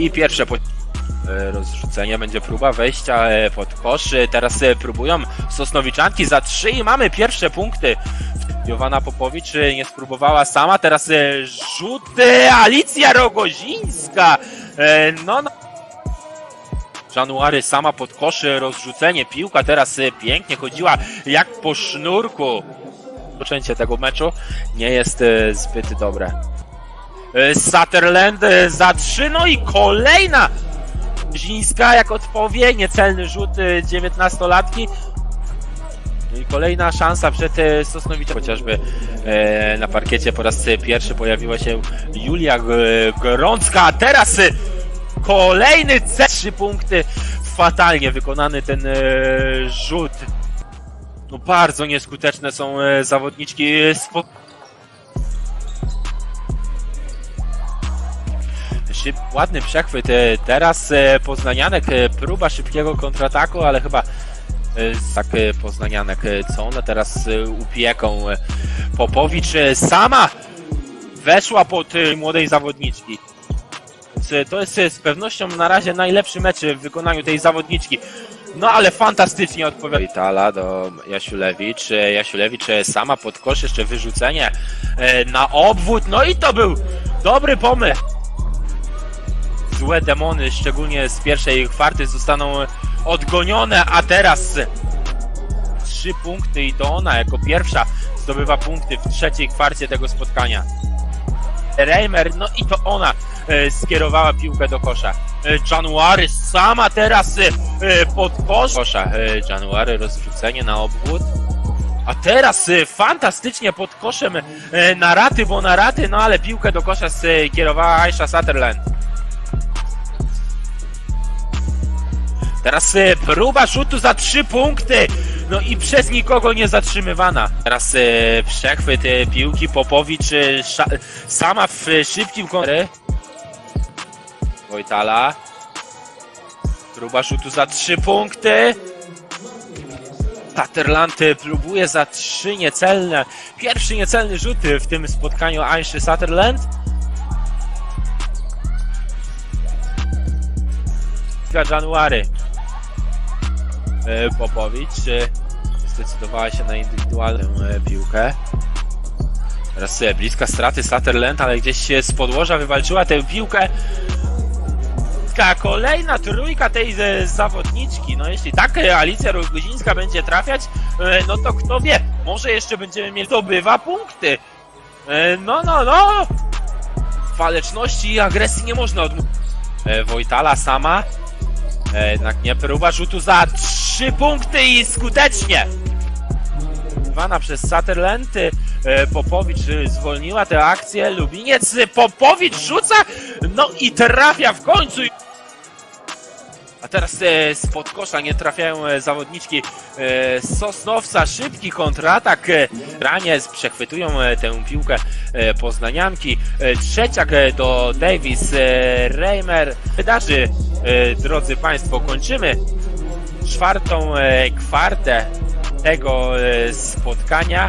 I pierwsze po... e, rozrzucenie będzie próba wejścia e, pod kosz. Teraz e, próbują Sosnowiczanki za trzy i mamy pierwsze punkty. Jowana Popowicz nie spróbowała sama, teraz rzuty Alicja Rogozińska. No, no. January sama pod koszy, rozrzucenie, piłka teraz pięknie chodziła jak po sznurku. Rozpoczęcie tego meczu nie jest zbyt dobre. E, Sutherland e, za trzy, no i kolejna Zińska jak odpowie, niecelny rzut e, 19-latki. No I kolejna szansa przed e, Sosnowiczem. Chociażby e, na parkiecie po raz pierwszy pojawiła się Julia Gorącka, a teraz e, kolejny C, trzy punkty. Fatalnie wykonany ten e, rzut. No bardzo nieskuteczne są e, zawodniczki. Szyb, ładny przechwyt. e, Teraz e, Poznanianek, e, próba szybkiego kontrataku, ale chyba tak Poznanianek, co one teraz upieką. Popowicz sama weszła pod młodej zawodniczki. To jest z pewnością na razie najlepszy mecz w wykonaniu tej zawodniczki. No ale fantastycznie odpowiada. Itala do Jasiulewicz. Jasiulewicz sama pod kosz, jeszcze wyrzucenie na obwód. No i to był dobry pomysł. Złe demony, szczególnie z pierwszej kwarty, zostaną odgonione, a teraz trzy punkty i to ona jako pierwsza zdobywa punkty w trzeciej kwarcie tego spotkania. Reimer, no i to ona e, skierowała piłkę do kosza. E, January sama teraz e, pod kosz. Kosza. January rozrzucenie na obwód. A teraz fantastycznie pod koszem e, na raty, bo na raty, no ale piłkę do kosza skierowała Aisha Sutherland. Teraz e, próba rzutu za trzy punkty. No i przez nikogo nie zatrzymywana. Teraz e, przechwyt e, piłki Popowicz sza, sama w e, szybkim kontrze. Wojtala. Próba rzutu za trzy punkty. Sutherland próbuje za trzy niecelne. Pierwszy niecelny rzut w tym spotkaniu Aiszy Sutherland. January. E, Popowicz zdecydowała się na indywidualną e, piłkę. Teraz bliska straty Sutherland, ale gdzieś się z podłoża wywalczyła tę piłkę. Ka- Kolejna trójka tej e, zawodniczki. No jeśli tak Alicja Roguzińska będzie trafiać, no to kto wie, może jeszcze będziemy mieli zdobywa punkty. No, no, no! Waleczności i agresji nie można odmówić. Wojtala sama Jednak nie próba rzutu za trzy punkty i skutecznie. Zwana przez Sutherland. e, Popowicz e, zwolniła tę akcję. Lubiniec e, Popowicz rzuca. No i trafia w końcu. A teraz e, spod kosza nie trafiają e, zawodniczki e, Sosnowca. Szybki kontratak. E, ranie przechwytują e, tę piłkę e, poznanianki. E, trzeciak e, do Davis. E, Reimer. Wydarzy, e, drodzy Państwo, kończymy czwartą e, kwartę tego e, spotkania.